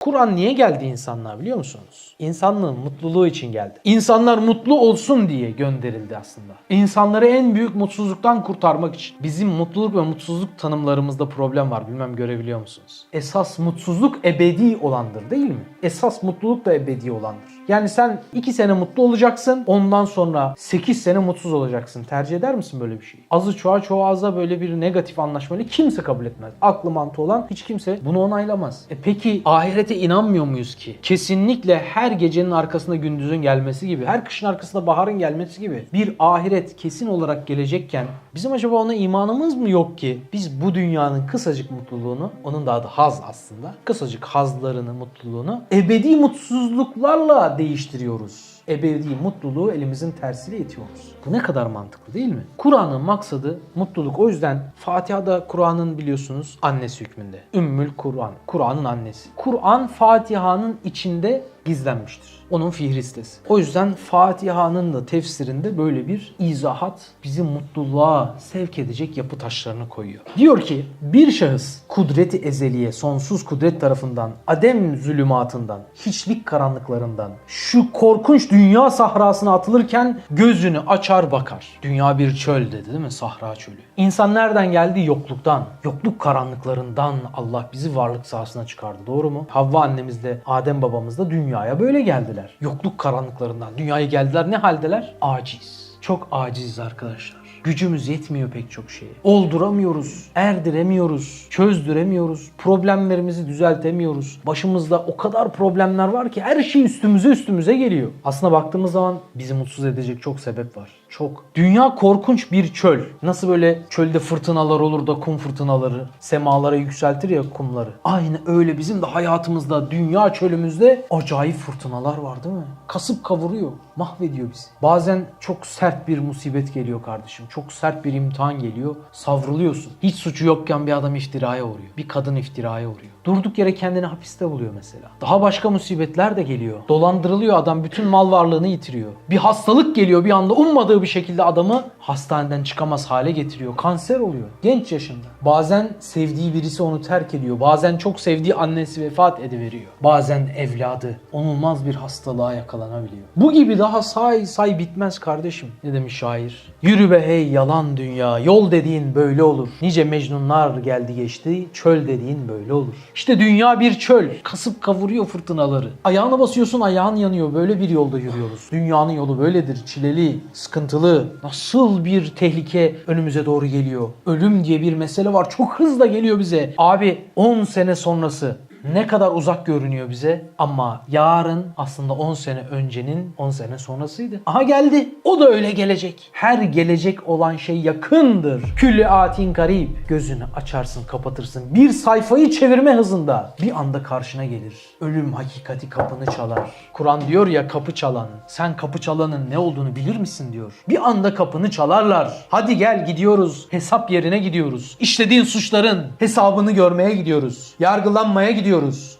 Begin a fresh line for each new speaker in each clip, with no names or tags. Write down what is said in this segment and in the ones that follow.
Kur'an niye geldi insanlığa biliyor musunuz? İnsanlığın mutluluğu için geldi. İnsanlar mutlu olsun diye gönderildi aslında. İnsanları en büyük mutsuzluktan kurtarmak için. Bizim mutluluk ve mutsuzluk tanımlarımızda problem var. Bilmem görebiliyor musunuz? Esas mutsuzluk ebedi olandır değil mi? Esas mutluluk da ebedi olandır. Yani sen 2 sene mutlu olacaksın. Ondan sonra 8 sene mutsuz olacaksın. Tercih eder misin böyle bir şeyi? Azı çoğa çoğu aza böyle bir negatif anlaşmayı kimse kabul etmez. Aklı mantığı olan hiç kimse bunu onaylamaz. E peki ahirete inanmıyor muyuz ki? Kesinlikle her gecenin arkasında gündüzün gelmesi gibi, her kışın arkasında baharın gelmesi gibi bir ahiret kesin olarak gelecekken bizim acaba ona imanımız mı yok ki? Biz bu dünyanın kısacık mutluluğunu, onun da adı haz aslında, kısacık hazlarını, mutluluğunu ebedi mutsuzluklarla değiştiriyoruz ebedi mutluluğu elimizin tersiyle itiyoruz. Bu ne kadar mantıklı değil mi? Kur'an'ın maksadı mutluluk. O yüzden Fatiha'da Kur'an'ın biliyorsunuz annesi hükmünde. Ümmül Kur'an. Kur'an'ın annesi. Kur'an Fatiha'nın içinde gizlenmiştir. Onun fihristesi. O yüzden Fatiha'nın da tefsirinde böyle bir izahat bizi mutluluğa sevk edecek yapı taşlarını koyuyor. Diyor ki bir şahıs kudreti ezeliye, sonsuz kudret tarafından, adem zulümatından, hiçlik karanlıklarından, şu korkunç dünya sahrasına atılırken gözünü açar bakar. Dünya bir çöl dedi değil mi? Sahra çölü. İnsan nereden geldi? Yokluktan. Yokluk karanlıklarından Allah bizi varlık sahasına çıkardı. Doğru mu? Havva annemiz de Adem babamız da dünyaya böyle geldiler. Yokluk karanlıklarından. Dünyaya geldiler ne haldeler? Aciz. Çok aciziz arkadaşlar. Gücümüz yetmiyor pek çok şeye. Olduramıyoruz, erdiremiyoruz, çözdüremiyoruz, problemlerimizi düzeltemiyoruz. Başımızda o kadar problemler var ki her şey üstümüze üstümüze geliyor. Aslına baktığımız zaman bizi mutsuz edecek çok sebep var. Çok. Dünya korkunç bir çöl. Nasıl böyle çölde fırtınalar olur da kum fırtınaları semalara yükseltir ya kumları. Aynı öyle bizim de hayatımızda dünya çölümüzde acayip fırtınalar var değil mi? Kasıp kavuruyor, mahvediyor bizi. Bazen çok sert bir musibet geliyor kardeşim. Çok sert bir imtihan geliyor. Savruluyorsun. Hiç suçu yokken bir adam iftiraya uğruyor. Bir kadın iftiraya uğruyor. Durduk yere kendini hapiste buluyor mesela. Daha başka musibetler de geliyor. Dolandırılıyor adam bütün mal varlığını yitiriyor. Bir hastalık geliyor bir anda ummadığı bir şekilde adamı hastaneden çıkamaz hale getiriyor. Kanser oluyor. Genç yaşında. Bazen sevdiği birisi onu terk ediyor. Bazen çok sevdiği annesi vefat ediveriyor. Bazen evladı onulmaz bir hastalığa yakalanabiliyor. Bu gibi daha say say bitmez kardeşim. Ne demiş şair? Yürü be hey yalan dünya. Yol dediğin böyle olur. Nice mecnunlar geldi geçti. Çöl dediğin böyle olur. İşte dünya bir çöl. Kasıp kavuruyor fırtınaları. Ayağına basıyorsun ayağın yanıyor. Böyle bir yolda yürüyoruz. Dünyanın yolu böyledir. Çileli, sıkıntılı. Nasıl bir tehlike önümüze doğru geliyor. Ölüm diye bir mesele var. Çok hızla geliyor bize. Abi 10 sene sonrası ne kadar uzak görünüyor bize ama yarın aslında 10 sene öncenin 10 sene sonrasıydı. Aha geldi. O da öyle gelecek. Her gelecek olan şey yakındır. Külli atin garip. Gözünü açarsın kapatırsın. Bir sayfayı çevirme hızında bir anda karşına gelir. Ölüm hakikati kapını çalar. Kur'an diyor ya kapı çalan. Sen kapı çalanın ne olduğunu bilir misin diyor. Bir anda kapını çalarlar. Hadi gel gidiyoruz. Hesap yerine gidiyoruz. İşlediğin suçların hesabını görmeye gidiyoruz. Yargılanmaya gidiyoruz.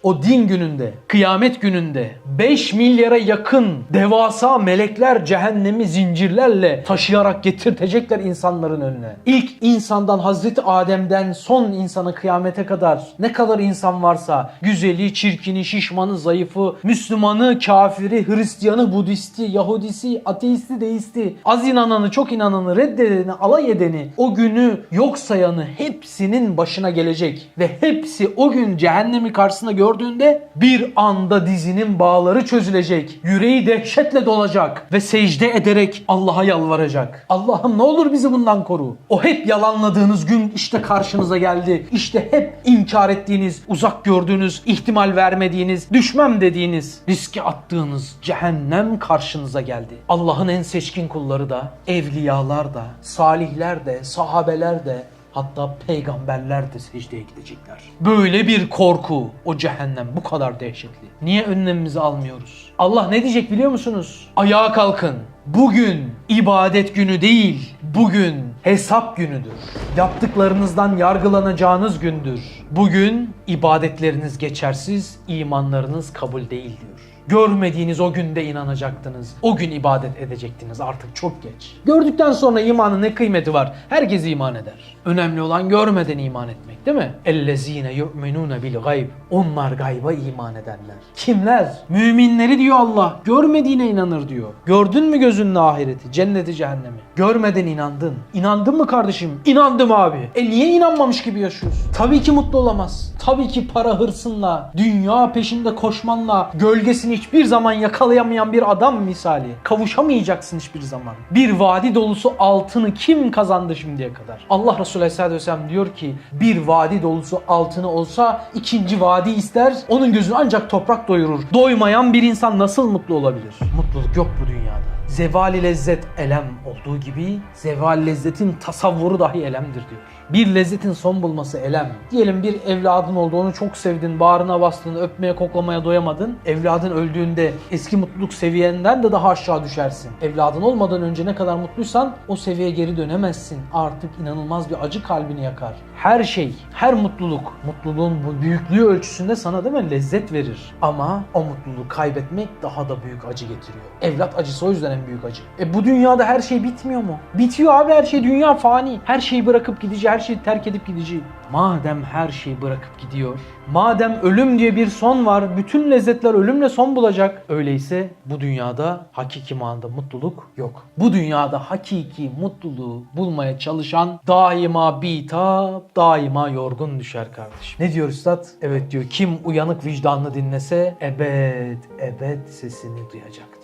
O din gününde, kıyamet gününde 5 milyara yakın devasa melekler cehennemi zincirlerle taşıyarak getirtecekler insanların önüne. İlk insandan Hazreti Adem'den son insana kıyamete kadar ne kadar insan varsa güzeli, çirkini, şişmanı, zayıfı, Müslümanı, kafiri, Hristiyanı, Budisti, Yahudisi, ateisti, deisti, az inananı, çok inananı, reddedeni, alay edeni, o günü yok sayanı hepsinin başına gelecek ve hepsi o gün cehennemi karşısında gördüğünde bir anda dizinin bağları çözülecek. Yüreği dehşetle dolacak ve secde ederek Allah'a yalvaracak. Allah'ım ne olur bizi bundan koru. O hep yalanladığınız gün işte karşınıza geldi. İşte hep inkar ettiğiniz, uzak gördüğünüz, ihtimal vermediğiniz, düşmem dediğiniz, riske attığınız cehennem karşınıza geldi. Allah'ın en seçkin kulları da, evliyalar da, salihler de, sahabeler de, Hatta peygamberler de secdeye gidecekler. Böyle bir korku, o cehennem bu kadar dehşetli. Niye önlemimizi almıyoruz? Allah ne diyecek biliyor musunuz? Ayağa kalkın. Bugün ibadet günü değil, bugün hesap günüdür. Yaptıklarınızdan yargılanacağınız gündür. Bugün İbadetleriniz geçersiz, imanlarınız kabul değil diyor. Görmediğiniz o günde inanacaktınız. O gün ibadet edecektiniz artık çok geç. Gördükten sonra imanın ne kıymeti var? Herkes iman eder. Önemli olan görmeden iman etmek değil mi? Ellezine yu'minune bil gayb. Onlar gayba iman edenler. Kimler? Müminleri diyor Allah. Görmediğine inanır diyor. Gördün mü gözünle ahireti, cenneti, cehennemi? Görmeden inandın. İnandın mı kardeşim? İnandım abi. E niye inanmamış gibi yaşıyorsun? Tabii ki mutlu olamaz. Tabii ki para hırsınla, dünya peşinde koşmanla, gölgesini hiçbir zaman yakalayamayan bir adam misali. Kavuşamayacaksın hiçbir zaman. Bir vadi dolusu altını kim kazandı şimdiye kadar? Allah Resulü Aleyhisselatü Vesselam diyor ki bir vadi dolusu altını olsa ikinci vadi ister onun gözünü ancak toprak doyurur. Doymayan bir insan nasıl mutlu olabilir? Mutluluk yok bu dünyada. Zevali lezzet elem olduğu gibi zeval lezzetin tasavvuru dahi elemdir diyor. Bir lezzetin son bulması elem. Diyelim bir evladın oldu onu çok sevdin, bağrına bastın, öpmeye koklamaya doyamadın. Evladın öldüğünde eski mutluluk seviyenden de daha aşağı düşersin. Evladın olmadan önce ne kadar mutluysan o seviyeye geri dönemezsin. Artık inanılmaz bir acı kalbini yakar. Her şey, her mutluluk, mutluluğun bu büyüklüğü ölçüsünde sana değil mi lezzet verir. Ama o mutluluğu kaybetmek daha da büyük acı getiriyor. Evlat acısı o yüzden en büyük acı. E bu dünyada her şey bitmiyor mu? Bitiyor abi her şey dünya fani. Her şeyi bırakıp gideceği, her şeyi terk edip gideceği. Madem her şeyi bırakıp gidiyor, madem ölüm diye bir son var, bütün lezzetler ölümle son bulacak. Öyleyse bu dünyada hakiki manada mutluluk yok. Bu dünyada hakiki mutluluğu bulmaya çalışan daima bitap, daima yorgun düşer kardeşim. Ne diyor üstad? Evet diyor kim uyanık vicdanlı dinlese ebed ebed sesini duyacak.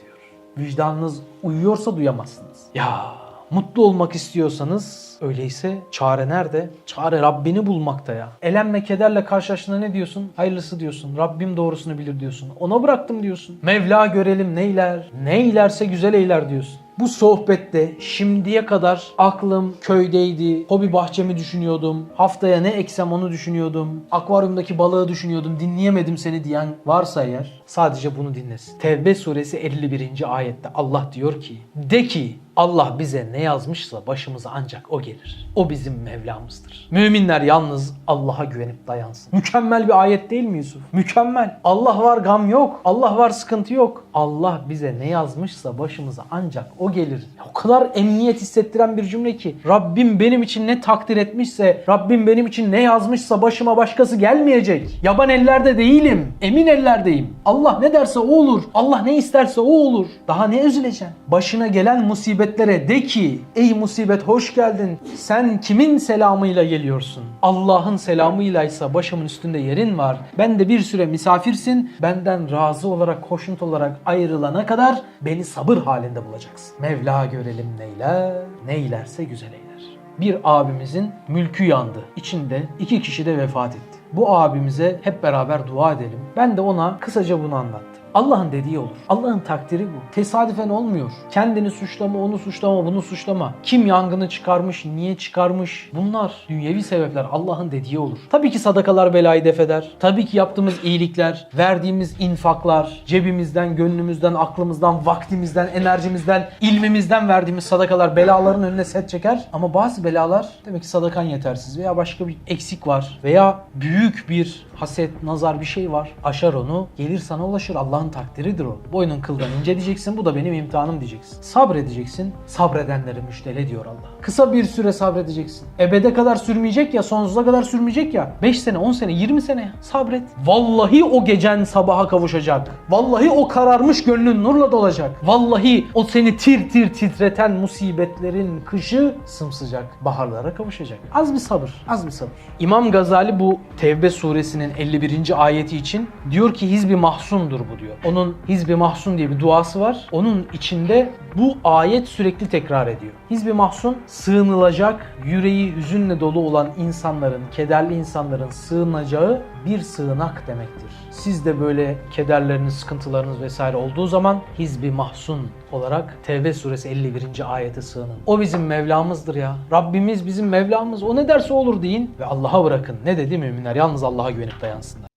Vicdanınız uyuyorsa duyamazsınız. Ya mutlu olmak istiyorsanız öyleyse çare nerede? Çare Rabbini bulmakta ya. Elemle kederle karşılaştığında ne diyorsun? Hayırlısı diyorsun. Rabbim doğrusunu bilir diyorsun. Ona bıraktım diyorsun. Mevla görelim neyler. Neylerse güzel eyler diyorsun. Bu sohbette şimdiye kadar aklım köydeydi. Hobi bahçemi düşünüyordum. Haftaya ne eksem onu düşünüyordum. Akvaryumdaki balığı düşünüyordum. Dinleyemedim seni diyen varsa eğer sadece bunu dinlesin. Tevbe suresi 51. ayette Allah diyor ki de ki Allah bize ne yazmışsa başımıza ancak o gelir. O bizim Mevlamızdır. Müminler yalnız Allah'a güvenip dayansın. Mükemmel bir ayet değil mi Yusuf? Mükemmel. Allah var gam yok. Allah var sıkıntı yok. Allah bize ne yazmışsa başımıza ancak o gelir. O kadar emniyet hissettiren bir cümle ki Rabbim benim için ne takdir etmişse, Rabbim benim için ne yazmışsa başıma başkası gelmeyecek. Yaban ellerde değilim. Emin ellerdeyim. Allah ne derse o olur. Allah ne isterse o olur. Daha ne üzüleceksin? Başına gelen musibetlere de ki ey musibet hoş geldin. Sen kimin selamıyla geliyorsun? Allah'ın selamıylaysa başımın üstünde yerin var. Ben de bir süre misafirsin. Benden razı olarak, hoşnut olarak ayrılana kadar beni sabır halinde bulacaksın. Mevla görelim neyler, neylerse güzel eyler. Bir abimizin mülkü yandı. İçinde iki kişi de vefat etti. Bu abimize hep beraber dua edelim. Ben de ona kısaca bunu anlattım. Allah'ın dediği olur. Allah'ın takdiri bu. Tesadüfen olmuyor. Kendini suçlama, onu suçlama, bunu suçlama. Kim yangını çıkarmış, niye çıkarmış? Bunlar dünyevi sebepler. Allah'ın dediği olur. Tabii ki sadakalar belayı def eder. Tabii ki yaptığımız iyilikler, verdiğimiz infaklar, cebimizden, gönlümüzden, aklımızdan, vaktimizden, enerjimizden, ilmimizden verdiğimiz sadakalar belaların önüne set çeker. Ama bazı belalar demek ki sadakan yetersiz veya başka bir eksik var veya büyük bir haset, nazar bir şey var. Aşar onu, gelir sana ulaşır. Allah'ın takdiridir o. Boynun kıldan ince diyeceksin. Bu da benim imtihanım diyeceksin. Sabredeceksin. Sabredenleri müjdele diyor Allah. Kısa bir süre sabredeceksin. Ebede kadar sürmeyecek ya, sonsuza kadar sürmeyecek ya. 5 sene, 10 sene, 20 sene. Sabret. Vallahi o gecen sabaha kavuşacak. Vallahi o kararmış gönlün nurla dolacak. Vallahi o seni tir tir titreten musibetlerin kışı sımsıcak baharlara kavuşacak. Az bir sabır, az bir sabır. İmam Gazali bu Tevbe suresinin 51. ayeti için diyor ki hizbi mahsundur bu diyor. Onun hizbi mahsun diye bir duası var. Onun içinde bu ayet sürekli tekrar ediyor. Hizbi mahsun sığınılacak, yüreği hüzünle dolu olan insanların, kederli insanların sığınacağı bir sığınak demektir. Siz de böyle kederleriniz, sıkıntılarınız vesaire olduğu zaman hizbi mahsun olarak Tevbe suresi 51. ayete sığının. O bizim Mevlamızdır ya. Rabbimiz bizim Mevlamız. O ne derse olur deyin ve Allah'a bırakın. Ne dedi müminler? Yalnız Allah'a güvenip dayansınlar.